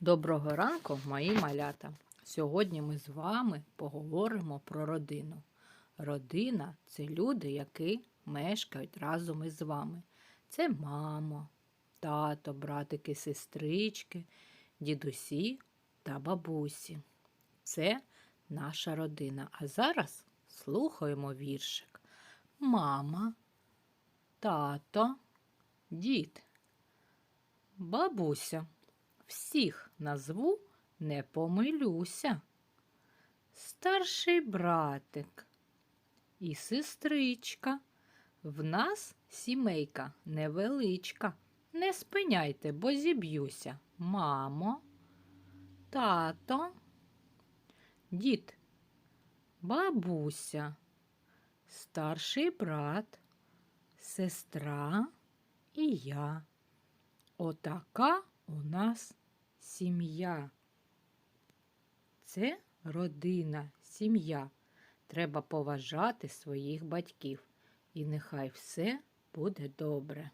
Доброго ранку, мої малята. Сьогодні ми з вами поговоримо про родину. Родина це люди, які мешкають разом із вами. Це мама, тато, братики, сестрички, дідусі та бабусі. Це наша родина. А зараз слухаємо віршик. Мама, тато, дід, бабуся. Всіх назву не помилюся. Старший братик і сестричка. В нас сімейка невеличка. Не спиняйте, бо зіб'юся. Мамо, тато, дід, бабуся, старший брат, сестра і я. Отака у нас сім'я. Це родина, сім'я. Треба поважати своїх батьків. І нехай все буде добре.